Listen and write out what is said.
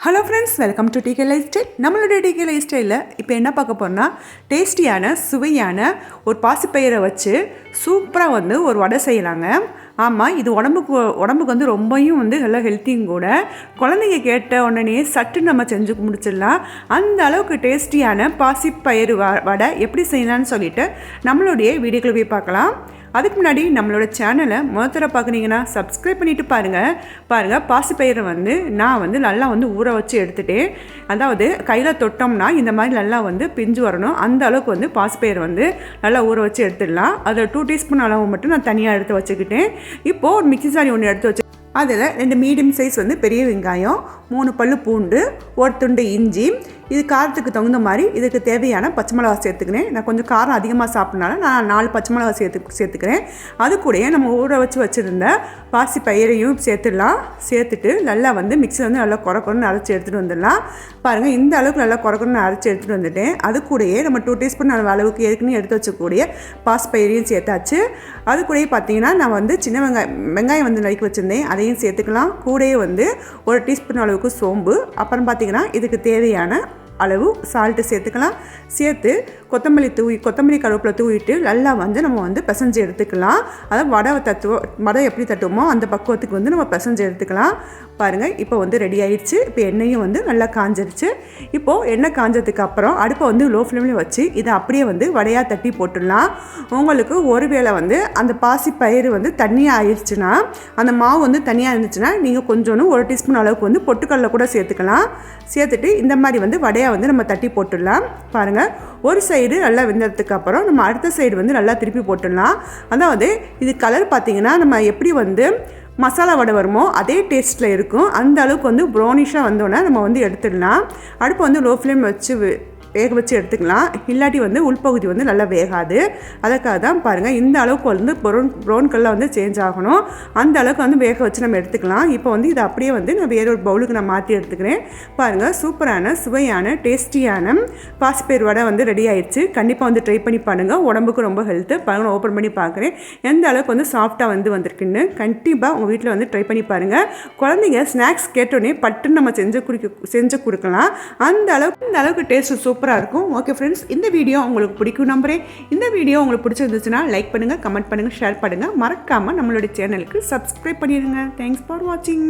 Hello friends welcome to DK lifestyle நம்மளுடைய DK life ஸ்டைலில் இப்போ என்ன பார்க்க போகிறோன்னா டேஸ்டியான சுவையான ஒரு பாசிப்பயிரை வச்சு சூப்பராக வந்து ஒரு வடை செய்யலாங்க. ஆமாம் இது உடம்புக்கு உடம்புக்கு வந்து ரொம்பவும் வந்து நல்லா ஹெல்த்தியும் கூட. குழந்தைங்க கேட்ட உடனே சட்டு நம்ம செஞ்சு முடிச்சிடலாம். அந்த அளவுக்கு டேஸ்டியான பாசிப்பயிறு வ வடை எப்படி செய்யலாம்னு சொல்லிட்டு நம்மளுடைய வீடியோக்களை போய் பார்க்கலாம். அதுக்கு முன்னாடி நம்மளோட சேனலை முதல்ல பார்க்குறீங்கன்னா சப்ஸ்கிரைப் பண்ணிவிட்டு பாருங்கள் பாருங்கள் பாசிப்பயிரை வந்து நான் வந்து நல்லா வந்து ஊற வச்சு எடுத்துகிட்டேன் அதாவது கையில் தொட்டோம்னா இந்த மாதிரி நல்லா வந்து பிஞ்சு வரணும். அந்த அளவுக்கு வந்து பாசிப்பயிரை வந்து நல்லா ஊற வச்சு எடுத்துடலாம். அதில் டூ டீஸ்பூன் அளவு மட்டும் நான் தனியாக எடுத்து வச்சுக்கிட்டேன். இப்போது ஒரு மிக்சி சாரி ஒன்று எடுத்து வச்சு அதில் ரெண்டு மீடியம் சைஸ் வந்து பெரிய வெங்காயம் மூணு பல் பூண்டு ஒரு துண்டு இஞ்சி இது காரத்துக்கு தகுந்த மாதிரி இதுக்கு தேவையான பச்சை மிளகா சேர்த்துக்கிறேன். நான் கொஞ்சம் காரம் அதிகமாக சாப்பிட்னால நான் நாலு பச்சை மிளகா சேர்த்து சேர்த்துக்கிறேன். அது கூடயே நம்ம ஊற வச்சு வச்சுருந்த பாசி பயிரையும் சேர்த்துடலாம். சேர்த்துட்டு நல்லா வந்து மிக்ஸி வந்து நல்லா குறக்கணும்னு அரைச்சி எடுத்துகிட்டு வந்துடலாம். பாருங்கள் இந்த அளவுக்கு நல்லா குறக்கணும்னு அரைச்சி எடுத்துகிட்டு வந்துட்டேன். அது கூடயே நம்ம டூ டீஸ்பூன் அளவுக்கு ஏற்கனவே எடுத்து வச்சக்கூடிய பாசி பயிரையும் சேர்த்தாச்சு. அது கூடயே பார்த்தீங்கன்னா நான் வந்து சின்ன வெங்காயம் வெங்காயம் வந்து நறுக்கி வச்சுருந்தேன். அதையும் சேர்த்துக்கலாம். கூடயே வந்து ஒரு டீஸ்பூன் அளவுக்கு சோம்பு. அப்புறம் பார்த்தீங்கன்னா இதுக்கு தேவையான அளவு சால்ட்டு சேர்த்துக்கலாம். சேர்த்து கொத்தமல்லி தூவி கொத்தமல்லி கருவேப்பிலை தூவிட்டு நல்லா வந்து நம்ம வந்து பிசைஞ்சு எடுத்துக்கலாம். அதாவது வடை தத்துவோம் வடை எப்படி தட்டுவோமோ அந்த பக்குவத்துக்கு வந்து நம்ம பிசைஞ்சு எடுத்துக்கலாம். பாருங்கள் இப்போ வந்து ரெடி ஆயிடுச்சு. இப்போ எண்ணெயும் வந்து நல்லா காஞ்சிருச்சு. இப்போது எண்ணெய் காஞ்சதுக்கு அப்புறம் அடுப்பை வந்து லோ ஃப்ளேமில் வச்சு இதை அப்படியே வந்து வடையாக தட்டி போட்டுடலாம். உங்களுக்கு ஒருவேளை வந்து அந்த பாசி பயிறு வந்து தண்ணியாக ஆயிடுச்சுன்னா அந்த மாவு வந்து தனியாக இருந்துச்சுன்னா நீங்கள் கொஞ்சோன்னு ஒரு டீஸ்பூன் அளவுக்கு வந்து பொட்டுக்கடலை கூட சேர்த்துக்கலாம். சேர்த்துட்டு இந்த மாதிரி வந்து வடையாக வந்து நம்ம தட்டி போட்டுடலாம். பாருங்கள் ஒரு சைடு நல்லா வெந்ததுக்கு அப்புறம் நம்ம அடுத்த சைடு வந்து நல்லா திருப்பி போட்டுடலாம். அதாவது இது கலர் பார்த்திங்கன்னா நம்ம எப்படி வந்து மசாலா வடை வருமோ அதே டேஸ்ட்டில் இருக்கும். அந்த அளவுக்கு வந்து ப்ரௌனிஷாக வந்தோடனே நம்ம வந்து எடுத்துடலாம். அடுப்பு வந்து லோ ஃப்ளேம் வச்சு வேக வச்சு எடுத்துக்கலாம். இல்லாட்டி வந்து உள்பகுதி வந்து நல்லா வேகாது. அதுக்காக தான் பாருங்கள் இந்த அளவுக்கு வந்து ப்ரௌன் ப்ரௌன் கலரில் வந்து சேஞ்ச் ஆகணும். அந்த அளவுக்கு வந்து வேக வச்சு நம்ம எடுத்துக்கலாம். இப்போ வந்து இதை அப்படியே வந்து நான் வேற ஒரு பவுலுக்கு நான் மாற்றி எடுத்துக்கிறேன். பாருங்கள் சூப்பரான சுவையான டேஸ்டியான பாசிப்பயிர் வடை வந்து ரெடி ஆயிடுச்சு. கண்டிப்பாக வந்து ட்ரை பண்ணி பண்ணுங்கள் உடம்புக்கு ரொம்ப ஹெல்த்து பாருங்கள் ஓப்பன் பண்ணி பார்க்குறேன். எந்த அளவுக்கு வந்து சாஃப்டாக வந்து வந்திருக்குன்னு கண்டிப்பாக உங்கள் வீட்டில் வந்து ட்ரை பண்ணி பாருங்கள் குழந்தைங்க ஸ்நாக்ஸ் கேட்டோடனே பட்டுன்னு நம்ம செஞ்சு குடிக்க செஞ்சு கொடுக்கலாம். அந்த அளவுக்கு இந்த அளவுக்கு டேஸ்ட்டு சூப்பர் சூப்பராக இருக்கும். ஓகே ஃப்ரெண்ட்ஸ் இந்த வீடியோ உங்களுக்கு பிடிக்கும் நம்பரே இந்த வீடியோ உங்களுக்கு பிடிச்சிருந்துச்சுன்னா லைக் பண்ணுங்கள் கமெண்ட் பண்ணுங்கள் ஷேர் பண்ணுங்கள் மறக்காமல் நம்மளுடைய சேனலுக்கு சப்ஸ்கிரைப் பண்ணிடுங்க தேங்க்ஸ் ஃபார் வாட்சிங்